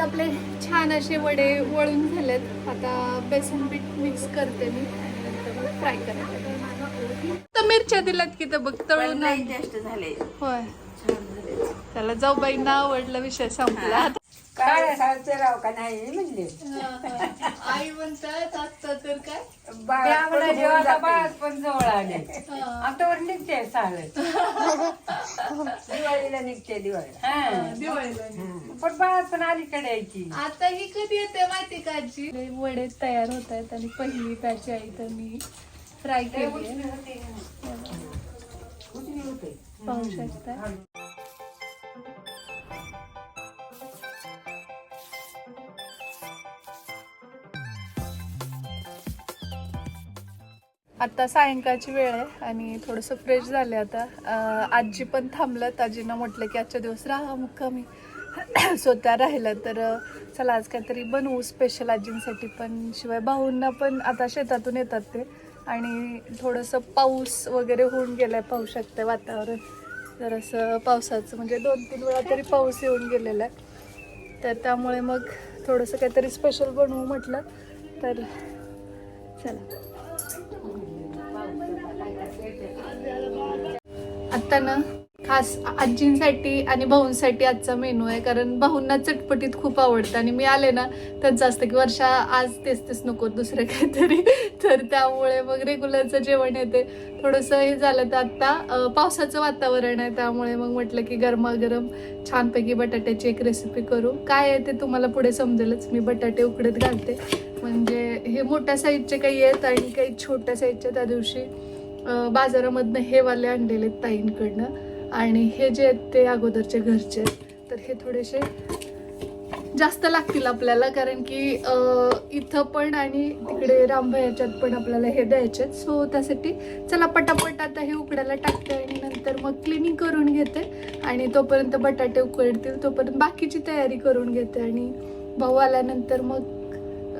आपले छान असे वडे वळून झालेत. आता बेसन पीठ मिक्स करते मी. फ्राय करायला तर मिरच्या दिल्यात की तर बघ तळून झाले. होय. त्याला जाऊ बाईंना आवडला विषय संपला. काय? खायचं राव का नाही म्हणले. आई म्हणतात आता तर काय? बाळात पण जवळ आले. आतावर निघते चालत दिवाळीला निघते दिवाळी हा. दिवाळीला पण बाळात पण अलीकडे यायची आता ही कधी येते माहिती का आजी? लय वडे तयार होत आहेत आणि पहिली त्याची आई तर मी फ्राय केली पाहू शकता? आता सायंकाळची वेळ आहे आणि थोडंसं फ्रेश झाले आता. आजी पण थांबलं आजीनं म्हटलं की आजच्या दिवस राहा मुक्कामी स्वतः राहिलं तर चला आज काहीतरी बनवू स्पेशल आजींसाठी पण. शिवाय भाऊंना पण आता शेतातून येतात ते. आणि थोडंसं पाऊस वगैरे होऊन गेलाय पाहू शकते वातावरण. जरासं पावसाचं म्हणजे दोन तीन वेळा तरी पाऊस येऊन गेलेला आहे. तर त्यामुळे मग थोडंसं काहीतरी स्पेशल बनवू म्हटलं तर चला. आत्ता ना खास आजींसाठी आणि भाऊंसाठी आजचा मेनू आहे कारण भाऊंना चटपटीत खूप आवडतं. आणि मी आले ना तर असतं की वर्षा आज तेच तेच नको दुसरं काहीतरी. तर त्यामुळे मग रेग्युलरचं जेवण येते. थोडंसं हे झालं तर आत्ता पावसाचं वातावरण आहे त्यामुळे मग म्हटलं की गरमागरम छानपैकी बटाट्याची एक रेसिपी करू. काय आहे ते तुम्हाला पुढे समजेलच. मी बटाटे उकडत घालते. म्हणजे हे मोठ्या साईजचे काही आहेत आणि काही छोट्या साईजच्या त्या दिवशी बाजारामधनं हे वाले आणलेले आहेत ताईंकडनं. आणि हे जे आहेत ते अगोदरचे घरचे आहेत. तर हे थोडेसे जास्त लागतील आपल्याला कारण की इथं पण आणि तिकडे रामभयाच्यात पण आपल्याला हे द्यायचे आहेत. सो त्यासाठी चला पटापट आता हे उकडायला टाकते आणि नंतर मग क्लिनिंग करून घेते. आणि तोपर्यंत बटाटे उकडतील तोपर्यंत बाकीची तयारी करून घेते. आणि भाऊ आल्यानंतर मग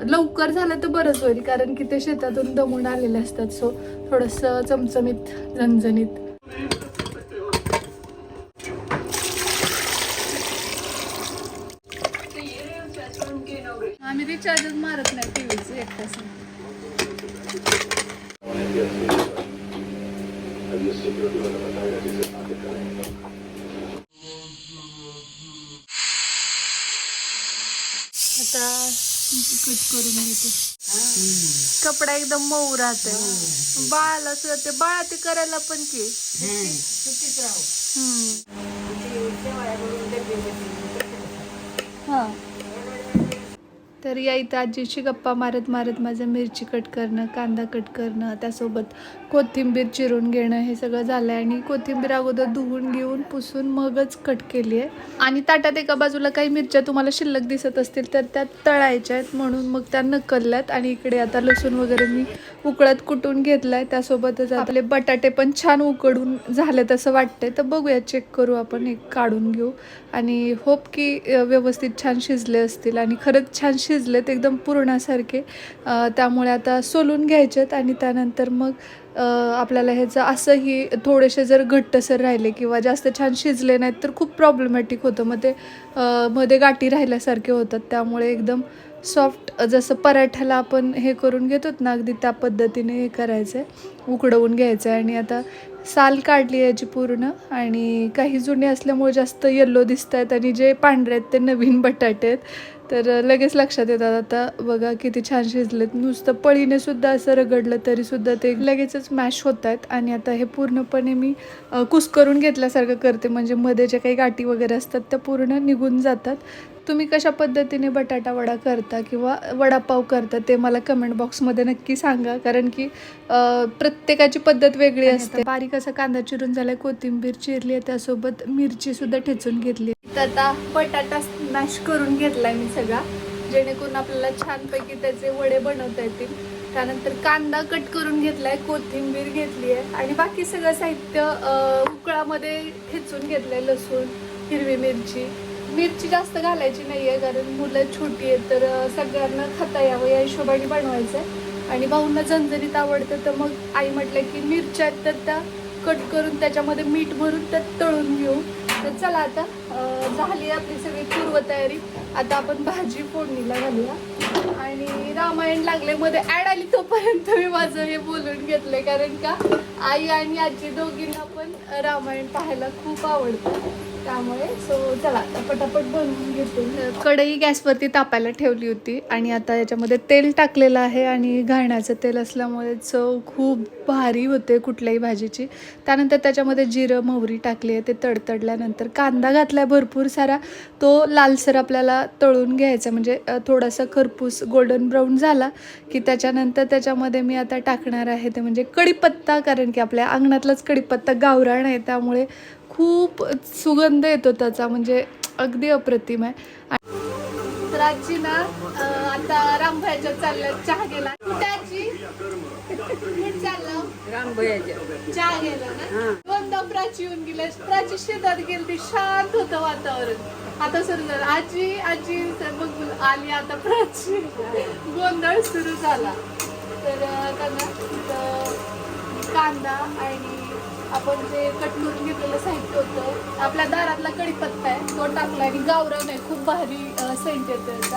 लवकर झालं तर बरंच होईल कारण की ते शेतातून दमून आलेले असतात. सो थोडंसं चमचमीत झणझणीत. आम्ही रिचार्जच मारत नाही टीव्हीचं एक तास आता कट करून घेते. कपडा एकदम मऊ राहते बाळाला सुद्धा ते बाळा ते करायला पण की. सुट्टीच राहू हा. तर या इथं आजीची गप्पा मारत मारत माझं मिरची कट करणं कांदा कट करणं त्यासोबत कोथिंबीर चिरून घेणं हे सगळं झालं आहे आणि कोथिंबीर अगोदर धुवून घेऊन पुसून मगच कट केली आहे आणि ताटात एका बाजूला काही मिरच्या तुम्हाला शिल्लक दिसत असतील तर त्या तळायच्या आहेत. म्हणून मग त्या नकलल्यात. आणि इकडे आता लसूण वगैरे मी उकळत कुटून घेतलाय. त्यासोबतच आपले बटाटे पण छान उकडून झाले तसं वाटतंय. तर बघूया चेक करू आपण. एक काढून घेऊ. आणि होप की व्यवस्थित छान शिजले असतील. आणि खरंच छान शिजलेत एकदम पुरणासारखे. त्यामुळे आता सोलून घ्यायचेत आणि त्यानंतर मग आपल्याला ह्याचं असंही थोडेसे जर घट्टसर राहिले किंवा जास्त छान शिजले नाहीत तर खूप प्रॉब्लेमॅटिक होतं. मग ते मध्ये गाठी राहिल्यासारखे होतात. त्यामुळे एकदम सॉफ्ट जसं पराठ्याला आपण हे करून घेतोत ना अगदी त्या पद्धतीने हे करायचं आहे उकडवून घ्यायचं आहे आणि आता साल काढली याची पूर्ण आणि काही जुने असल्यामुळे जास्त येल्लो दिसत आहेत आणि जे पांढरे आहेत ते नवीन बटाटे आहेत. तर लगेच लक्षात येतात. आता बघा किती छान शिजलेत. नुसतं पळीने सुद्धा असं रगडलं तरी सुद्धा ते लगेचच मॅश होत आहेत. आणि आता हे पूर्णपणे मी कुस कुस्करून घेतल्यासारखं करते. म्हणजे मध्ये ज्या काही गाठी वगैरे असतात त्या पूर्ण निघून जातात. तुम्ही कशा पद्धतीने बटाटा वडा करता किंवा वडापाव करता ते मला कमेंट बॉक्समध्ये नक्की सांगा. कारण की प्रत्येकाची पद्धत वेगळी असते. बारीक असा कांदा चिरून झालाय कोथिंबीर चिरली आहे त्यासोबत मिरची सुद्धा ठेचून घेतली तर आता बटाटा मॅश करून घेतलाय मी सगळा. जेणेकरून आपल्याला छानपैकी त्याचे वडे बनवता येतील. त्यानंतर कांदा कट करून घेतलाय कोथिंबीर घेतली आहे. आणि बाकी सगळं साहित्य उकळामध्ये ठेचून घेतलंय लसूण हिरवी मिरची. मिरची जास्त घालायची नाही आहे कारण मुलं छोटी आहेत तर सगळ्यांना खाता यावं या हिशोबाने बनवायचं आहे आणि भाऊंना झणझणीत आवडतं तर मग आई म्हटलं की मिरच्या आहेत तर त्या कट करून त्याच्यामध्ये मीठ भरून त्यात तळून घेऊ. तर चला आता झाली आपली सगळी पूर्वतयारी. आता आपण भाजी फोडणीला घालूया. आणि रामायण लागले मध्ये ऍड आली तोपर्यंत मी माझं हे बोलून घेतलंय कारण का आई आणि आजी दोघींना पण रामायण पाहायला खूप आवडतं. त्यामुळे सो चला आता पटापट बनवून घेते. कढई गॅसवरती तापायला ठेवली होती आणि आता याच्यामध्ये तेल टाकलेलं आहे आणि घाण्याचं तेल असल्यामुळे चव खूप भारी होते कुठल्याही भाजीची. त्यानंतर त्याच्यामध्ये जिरं मोहरी टाकली आहे ते तडतडल्यानंतर कांदा घातला आहे भरपूर सारा. तो लालसर आपल्याला तळून घ्यायचा म्हणजे थोडासा खरपूस गोल्डन ब्राऊन झाला की त्याच्यानंतर त्याच्यामध्ये मी आता टाकणार आहे ते म्हणजे कढीपत्ता कारण की आपल्या अंगणातलाच कढीपत्ता गावरान आहे त्यामुळे खूप सुगंध येतो त्याचा म्हणजे अगदी अप्रतिम आहे. तर आजी ना आता रामभायच्या चालल्या चहा गेला कुठे आजी? चाललं. भयाच्या. चहा गेला ना. दोनदा प्राची येऊन गेल्या प्राची शेतात गेली ती शांत होतं वातावरण. आता सुरू झालं आजी आजी तर मग आली आता प्राची गोंधळ सुरू झाला. तर त्यांना कांदा आणि आपण जे कट करून घेतलेलं साहित्य होतं आपल्या दारातला कढीपत्ता आहे तो टाकला आणि गावरान आहे खूप भारी सेंट येतो याचा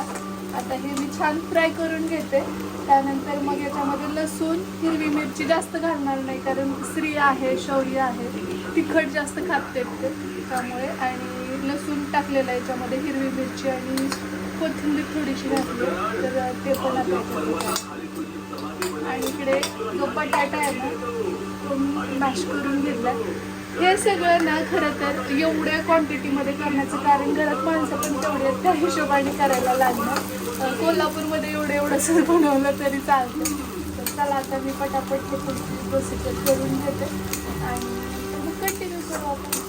आता हे मी छान फ्राय करून घेते. त्यानंतर मग याच्यामध्ये लसूण हिरवी मिरची जास्त घालणार नाही कारण स्त्री आहे शौर्य आहे. तिखट जास्त खाते ते. त्यामुळे आणि लसूण टाकलेलं आहे याच्यामध्ये हिरवी मिरची आणि कोथिंबीर थोडीशी घातली तर ते पण आता आणि इकडे जो बटाटा आहे ना तो मॅश करून घेतला. हे सगळं ना खरं तर एवढ्या क्वांटिटीमध्ये करण्याचं कारण घरात माणसं पण तेवढे त्या हिशोबाने करायला लागणार कोल्हापूरमध्ये एवढं एवढं सर बनवलं तरी चालतं. तर चला आता मी पटापट हे प्रोसिजर करून घेते. आणि कंटिन्यू करू आपण.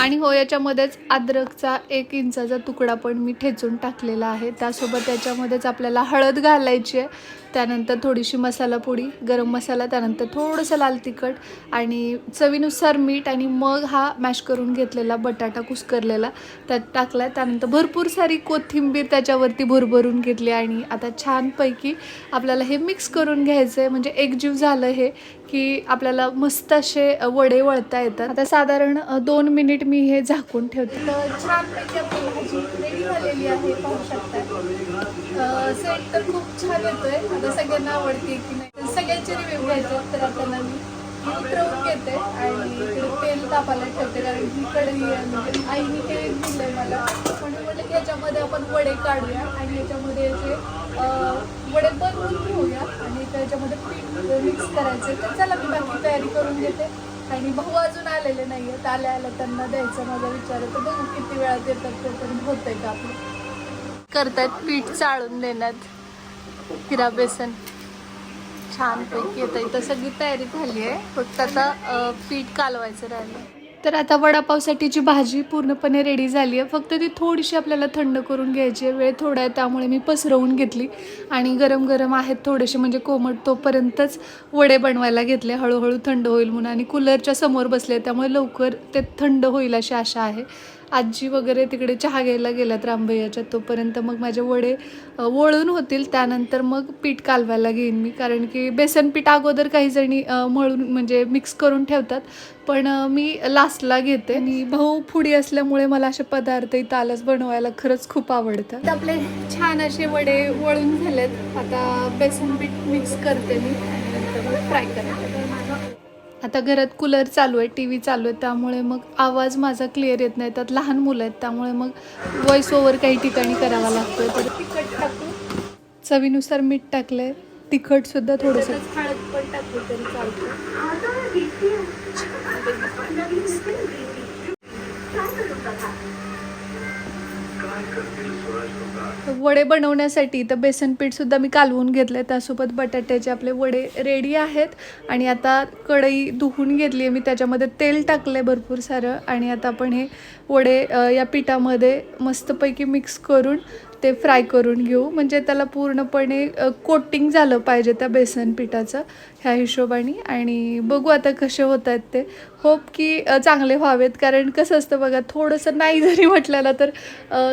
आणि हो याच्यामध्येच अद्रकचा एक इंचाचा तुकडा पण मी ठेचून टाकलेला आहे. त्यासोबत त्याच्यामध्येच आपल्याला हळद घालायची आहे. त्यानंतर थोडीशी मसाला पोडी गरम मसाला त्यानंतर थोडंसं लाल तिखट आणि चवीनुसार मीठ आणि मग हा मॅश करून घेतलेला बटाटा कुस्करलेला. त्यात टाकला त्यानंतर भरपूर सारी कोथिंबीर त्याच्यावरती भरभरून घेतली आणि आता छानपैकी आपल्याला हे मिक्स करून घ्यायचं आहे म्हणजे एकजीव झालं हे की आपल्याला मस्त असे वडे वळता येतात. आता साधारण दोन मिनिट मी हे झाकून ठेवते. छानपैकी आपली भाजी झालेली आहे पाहू शकता. सेट तर खूप छान येतोय. आता सगळ्यांना आवडते की नाही. सगळ्यांचे रिव्ह्यू घ्यायचे तर आता मी उतरवून घेते आणि इकडे तेल तापायला ठेवते कारण ही कढई म्हणजे आईने ते दिलंय मला. म्हणून म्हटलं की याच्यामध्ये आपण वडे काढूया आणि याच्यामध्ये याचे वडे बनवून घेऊया आणि त्याच्यामध्ये पीठ मिक्स करायचं. तर चला मी बाकी तयारी करून घेते. आणि भाऊ अजून आलेले नाही आहेत आल्या आल्या त्यांना द्यायचं माझा विचार तर बघू किती वेळात येतात ते पण होत होतंय का आपलं. करतात पीठ चाळून देण्यात. हिरा बेसन. छानपैकी येतं इथं सगळी तयारी झाली आहे. फक्त आता पीठ कालवायचं राहिलं तर आता वडापावसाठीची भाजी पूर्णपणे रेडी झाली आहे. फक्त ती थोडीशी आपल्याला थंड करून घ्यायची आहे. वेळ थोडा आहे त्यामुळे मी पसरवून घेतली. आणि गरम गरम आहेत थोडेसे म्हणजे कोमट तोपर्यंतच वडे बनवायला घेतले. हळूहळू थंड होईल म्हणून. आणि कूलरच्या समोर बसले त्यामुळे लवकर ते थंड होईल अशी आशा आहे. आजी वगैरे तिकडे चहा घ्यायला गेल्यात रामभैयाच्या तोपर्यंत मग माझे वडे वळून होतील. त्यानंतर मग पीठ कालवायला घेईन मी. कारण की बेसन पीठ अगोदर काही जणी मळून म्हणजे मिक्स करून ठेवतात. पण मी लास्टला घेते. आणि भाऊ फुडी असल्यामुळे मला असे पदार्थ इथं आलंच बनवायला खरंच खूप आवडतं. तर आपले छान असे वडे वळून झालेत. आता बेसन पीठ मिक्स करते मी. फ्राय करते. आता घरात कूलर चालू आहे टी व्ही चालू आहे त्यामुळे मग आवाज माझा क्लिअर येत नाही. त्यात लहान मुलं आहेत त्यामुळे मग व्हॉइस ओव्हर काही ठिकाणी करावा लागतोय. तर तिखट टाकू. चवीनुसार मीठ टाकलंय. तिखट सुद्धा थोडंसं. हळद पण टाकली तरी चालतं वडे बनवण्यासाठी तर बेसन पीठ सुद्धा मी कालवून घेतलं त्यासोबत बटाट्याचे आपले वडे रेडी आहेत. आणि आता कढई धुवून घेतली आहे मी. त्याच्यामध्ये तेल टाकलं आहे भरपूर सारं. आणि आता आपण हे वडे या पिठामध्ये मस्तपैकी मिक्स करून ते फ्राय करून घेऊ. म्हणजे त्याला पूर्णपणे कोटिंग झालं पाहिजे त्या बेसन पिठाचं ह्या हिशोबाने. आणि बघू आता कसे होत आहेत ते. होप की चांगले व्हावेत. कारण कसं असतं बघा थोडंसं नाही जरी म्हटल्याला तर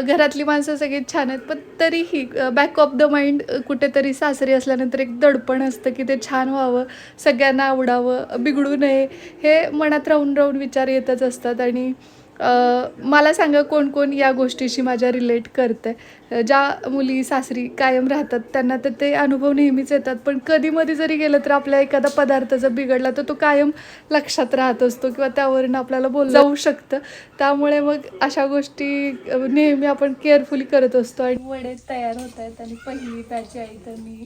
घरातली माणसं सगळी छान आहेत. पण तरीही बॅक ऑफ द माइंड कुठेतरी सासरी असल्यानंतर एक दडपण असतं की ते छान व्हावं. सगळ्यांना आवडावं. बिघडू नये. हे मनात राहून राहून विचार येतच असतात. आणि मला सांगा कोण कोण या गोष्टीशी माझ्या रिलेट करते आहे ज्या मुली सासरी कायम राहतात त्यांना तर ते अनुभव नेहमीच येतात. पण कधीमध्ये जरी गेलं तर आपल्या एखादा पदार्थ जर बिघडला तर तो कायम लक्षात राहत असतो किंवा त्यावरून आपल्याला बोल जाऊ शकतं. त्यामुळे मग अशा गोष्टी नेहमी आपण केअरफुली करत असतो. आणि वडे तयार होत आहेत आणि पहिली त्याची आई तर मी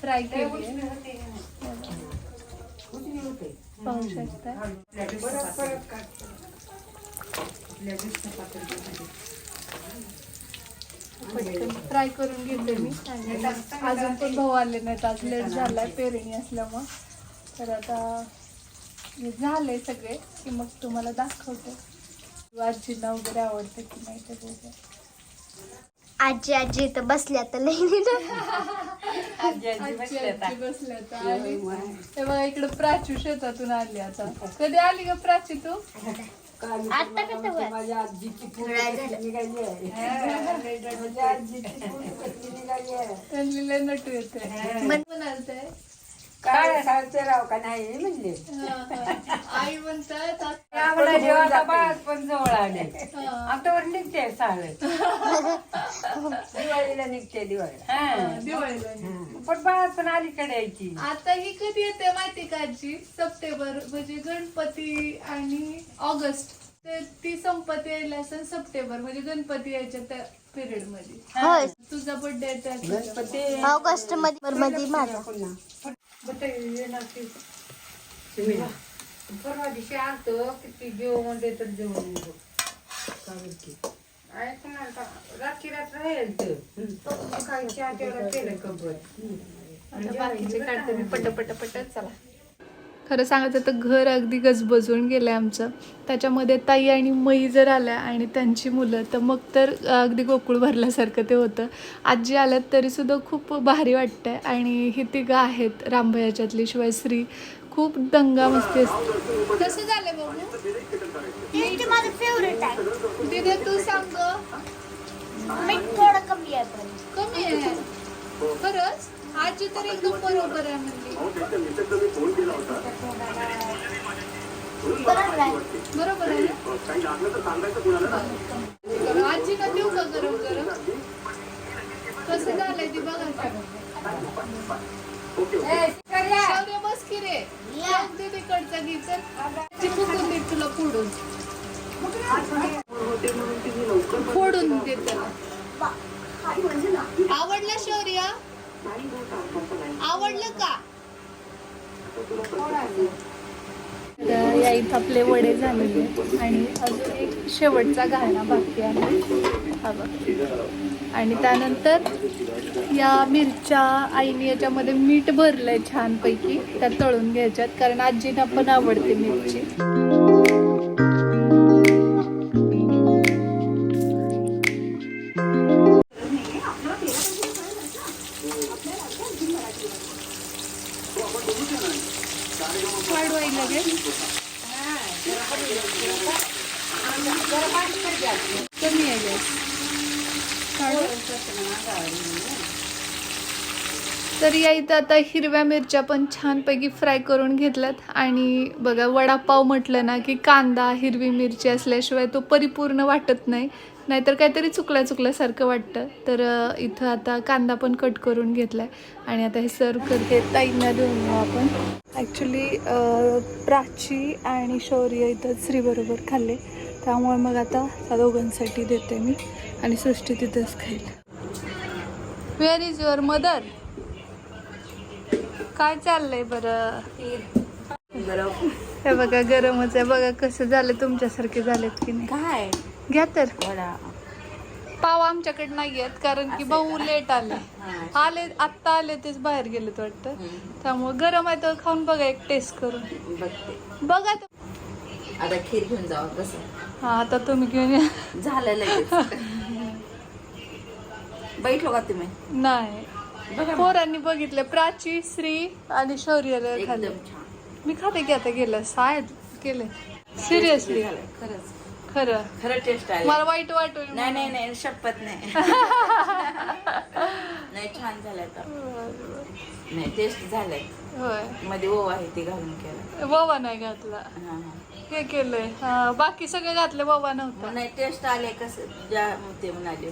फ्राय केली पाहू शकता. पटकन फ्राय करून घेतले मी. आणि अजून पण भाऊ आले नाहीत. आज लेट झालाय पेरणी असल्यामुळं. तर आता हे झाले सगळे की मग तुम्हाला दाखवते. आजींना वगैरे आवडतं की नाही ते बघूया. आजी आजी इथं बसल्या तर लई आजी आजी आजी बसल्यात आजी बसल्या हे इकडे प्राची शेतातून आली आता. कधी आली का प्राची तू? आता कसं? माझ्या आजीची पूर्ण निघाली आहे? माझ्या आजीची पूर्ण कशी निघाली आहे? नटू येते काय? सांगते राव का नाही म्हणले. आई म्हणतात आम्हाला जेव्हा बाळ पण जवळ आले. हा. आमच्यावर निघते साळ दिवाळीला निघते दिवाळीला. हा. दिवाळीला पण बाळ पण अलीकडे यायची. आता ही कधी येते माहिती का आजी? सप्टेंबर म्हणजे गणपती आणि ऑगस्ट. ते ती संपत यायला असं सप्टेंबर म्हणजे गणपती यायच्या त्या पिरियडमध्ये होय. तुझा बर्थडे गणपती ऑगस्टमध्ये मध्ये माझा. परवा दिवशी आलतो किती जेवण देतात जेवण देतो की. ऐकणार का रात्री रात्र राहील तर काही चहा तेवढा केलं कबर बाकीचे काढते मी पट पट पट चला. खरं सांगायचं तर घर अगदी गजबजून गेलं आमचं. त्याच्यामध्ये ताई आणि मई जर आल्या आणि त्यांची मुलं तर मग तर अगदी गोकुळ भरल्यासारखं ते होतं. आजी आल्यात तरीसुद्धा खूप भारी वाटतंय. आणि ही तिघं आहेत रामभयाच्यातली शिवाय श्री. खूप दंगा मस्ती असते. कसं झालं माझं फेवरेट आहे. तिथे तू सांग मीठ थोडं कमी आहे पण. कमी आहे? खरंच? आजी तर एकदम बरोबर आहे म्हणजे. बरोबर आहे. बरोबर आहे ना? आजीला देऊ का गरम गरम? कसं झालंय ती बघा शौर्य बस की रे. दे तिकडचा फुकून दे तुला फोडून. फोडून दे त्याला. आवडलं शौर्य? आवडलं का? या इथं आपले वडे झालेले आणि अजून एक शेवटचा घालणा बाकी आहे. हा बघ. आणि त्यानंतर या मिरच्या आईने याच्यामध्ये मीठ भरलंय छानपैकी. त्या तळून घ्यायच्यात कारण आजींना पण आवडते मिरची. कमी आहे तर या इथं आता हिरव्या मिरच्या पण छानपैकी फ्राय करून घेतल्यात. आणि बघा वडापाव म्हटलं ना की कांदा हिरवी मिरची असल्याशिवाय तो परिपूर्ण वाटत नाही. नाहीतर काहीतरी चुकल्या चुकल्यासारखं वाटतं. तर इथं आता कांदा पण कट करून घेतलाय. आणि आता हे सर्व करते. ताईंना देऊन आपण. ॲक्च्युली प्राची आणि शौर्य इथं श्रीबरोबर खाल्ले. त्यामुळे मग आता त्या दोघांसाठी देते मी. आणि सृष्टी तिथंच खाईल. वेअर इज युअर मदर काय चाललंय बरं? हे बघा गरमच आहे. बघा कसं झालं तुमच्यासारखे झालेत की नाही. काय? घ्या तर. वडा. पाव आमच्याकडे नाही आहेत कारण की भाऊ लेट आले. आले आत्ता आले तेच बाहेर गेलेत वाटतं. त्यामुळे गरम आहे तर खाऊन बघा एक टेस्ट करून. बघते. बघा तर. आता खीर घेऊन जावं कसं हा आता तुम्ही घेऊन या. झालं लगेच. बैठलो का तुम्ही? नाही. बघा. पोरांनी बघितले प्राची श्री आणि शौर्याला खाल्ले एकदम छान. मी खाते की आता गेलं शाळेत केले. सिरियसली झालं खरंच. खरं. खरं टेस्ट आली. मला वाईट वाटू नाही नाही नाही शपथ नाही. नाही छान झालाय आता. नाही टेस्ट झालाय. होय. मध्ये ओवा आहे ते घालून केलं. ववा नाही घातला. हा हा. हे केलंय. हा, बाकी सगळे घातले ववा नव्हता. नाही टेस्ट आले कसं ज्या ते म्हणाले.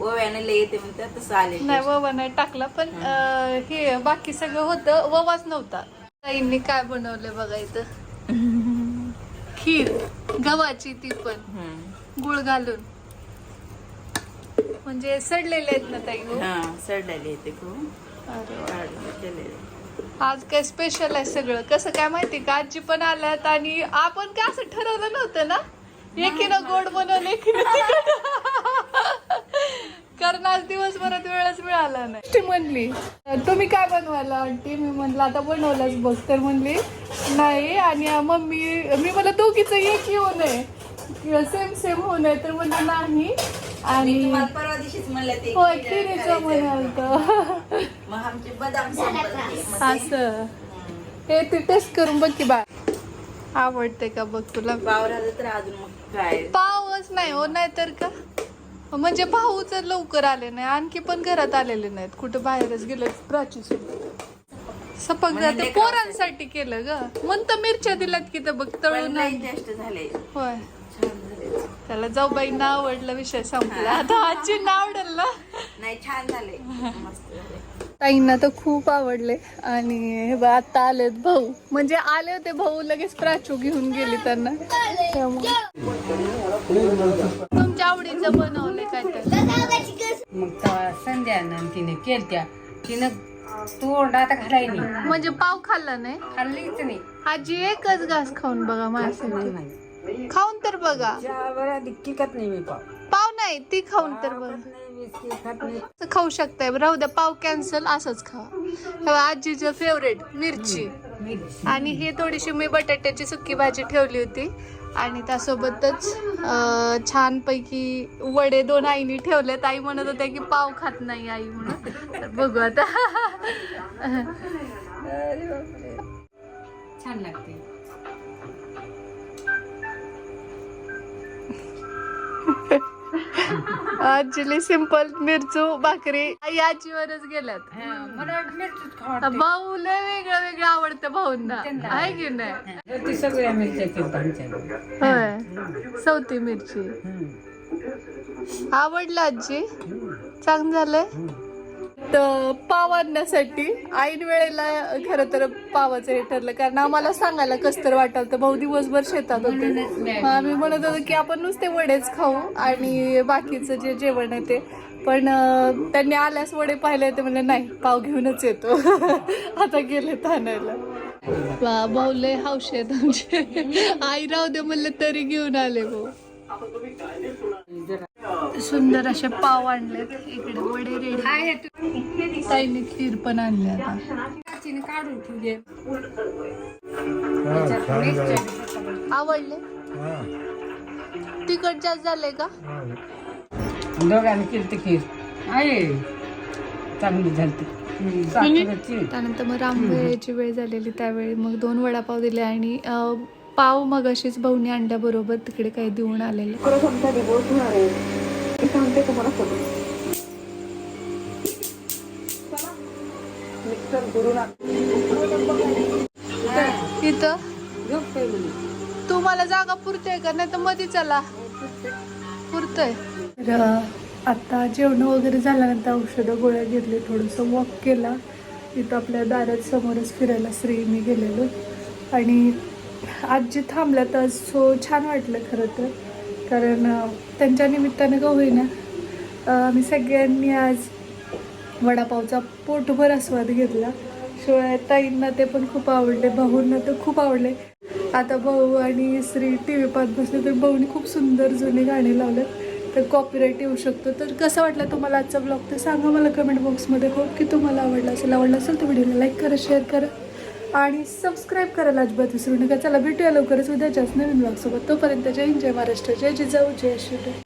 ओव्याने लय येते म्हणतात तसं आले नाही taste. ववा नाही टाकला पण अं, हे बाकी सगळं होतं ववाच नव्हता. ताईंनी काय बनवलंय बघा इथं? खीर. गव्हाची ती पण. गुळ घालून. म्हणजे सडलेले आहेत ना ताई गहू? हा सडलेले येते खूप. अरे वा. काढून केलेले. आज काय स्पेशल आहे सगळं? कसं काय माहिती का? आजी पण आल्यात आणि आपण काय असं ठरवलं नव्हतं ना? एकीनं गोड बनवलं एकीनं तिखट. कारण आज दिवसभरात वेळच मिळाला नाही. ती म्हणली तुम्ही काय बनवायला आंटी मी म्हणलं आता बनवलंच बघ तर म्हणली नाही आणि मम्मी मी मला दोघीचं एक येऊ नये. सेम सेम होऊ नये. तर म्हणलं नाही. आणि परवा दिवशीच म्हणलं ते होय म्हणाल. मग आमचे बदाम असं. हे ते टेस्ट करून बघ की बा आवडते का बघ तुला? पाव राहिलं तर अजून मग काय? पावच नाही हो नाहीतर का? म्हणजे भाऊच लवकर आले नाही आणखी पण घरात आलेले नाहीत. कुठं बाहेरच गेले प्राची सपक म्हणजे जाते पोरांसाठी केलं ग. म्हणतं मिरच्या दिल्यात की तर बघ तळून झाले. होय. छान झाले. त्याला जाऊ बाईंना आवडला विषय संपला. आता आजींना आवडेल. ना नाही छान झाले. मस्त झाले. ताईंना तर खूप आवडले. आणि हे बघ आता आलेत भाऊ. म्हणजे आले होते भाऊ लगेच प्राचू घेऊन गेली त्यांना. त्यामुळे. बनवले काय मग तेव्हा संध्यानं तिने केलत्या. तिनं तोंडात घालाय नाही. म्हणजे पाव खाल्ला नाही? खाल्लीच नाही. आजी एकच घास खाऊन बघा माझ्यासाठी. खाऊन तर बघा. टिकत नाही मी पाव. पाव नाही ती खाऊन तर बघा. नाही बिस्किट खात नाही. असं खाऊ शकताय राहू द्या पाव कॅन्सल असंच खा. हे आजीचं फेवरेट मिरची. मिरची. आणि ही थोडीशी मी बटाट्याची सुकी भाजी ठेवली होती. आणि त्यासोबतच छानपैकी वडे दोन आईनी ठेवलेत. आई म्हणत होत्या की पाव खात नाही आई म्हणून. तर बघू आता. छान लागते. आजीली सिंपल मिरचू भाकरी. आई आजीवरच गेल्यात. मला मिरचीच खावडते भाऊ लय वेगळं वेगळं आवडतं भाऊंना. आहे की नाही? ती सगळ्या मिरच्या केल्या आमच्या होय. सवती मिरची. आवडलं आजी? चांगलं झालंय? तर पाव आणण्यासाठी ऐन वेळेला खरं तर पावाचं हे ठरलं. कारण आम्हाला सांगायला कस तर वाटलं तर भाऊ दिवसभर शेतात होते. आम्ही म्हणत होतो की आपण नुसते वडेच खाऊ आणि बाकीचं जे जेवण आहे ते. पण त्यांनी आल्यास वडे पाहिले ते म्हणले नाही पाव घेऊनच येतो. आता गेले आणायला. वा भाऊ लय हौशे आहेत आमचे. आई राहू दे म्हणलं तरी घेऊन आले भाऊ. सुंदर असे पाव आणलेत. इकडे वडे रेडी ताईने खीर पण आणली आता. काढून ठेवली आवडले? तिखट जास्त झाले का? दोघांनी केली ती खीर. आहे चांगली झाली त्यानंतर मग रामवेळेची वेळ झालेली त्यावेळी मग दोन वडापाव दिले आणि पाव मग अशीच भाऊनी अंड्याबरोबर तिकडे काही देऊन आलेले. इथं? झोपतोय म्हणे. तुम्हाला जागा पुरते का? नाही तर मध्ये चला. पुरतंय. आता जेवण वगैरे झाल्यानंतर औषधं गोळ्या घेतले थोडंसं वॉक केला. इथं आपल्या दारात समोरच फिरायला श्री मी गेलेलो. आणि आज जे आज. तर सो छान वाटलं खरं तर. कारण त्यांच्या निमित्तानं का होईना अं, आम्ही सगळ्यांनी आज वडापावचा पोटभर आस्वाद घेतला. शिवाय ताईंना ते पण खूप आवडले भाऊंना तर खूप आवडले. आता भाऊ आणि श्री टी व्ही पाहत बसले तर भाऊनी खूप सुंदर जुने गाणे लावलेत. तर कॉपीराईट येऊ शकतो. तर कसं वाटलं तुम्हाला आजचा ब्लॉग तर सांगा मला कमेंट बॉक्समध्ये हो की तुम्हाला आवडला असेल. आवडला असेल तर व्हिडिओला लाईक करा शेअर करा. आणि सबस्क्राईब करायला अजिबात विसरू नका. चला भेटूया लवकरच उद्याच्याच नवीन ब्लॉगसोबत तोपर्यंत जय हिंद जय महाराष्ट्र. जय जिजाऊ जय शिवराय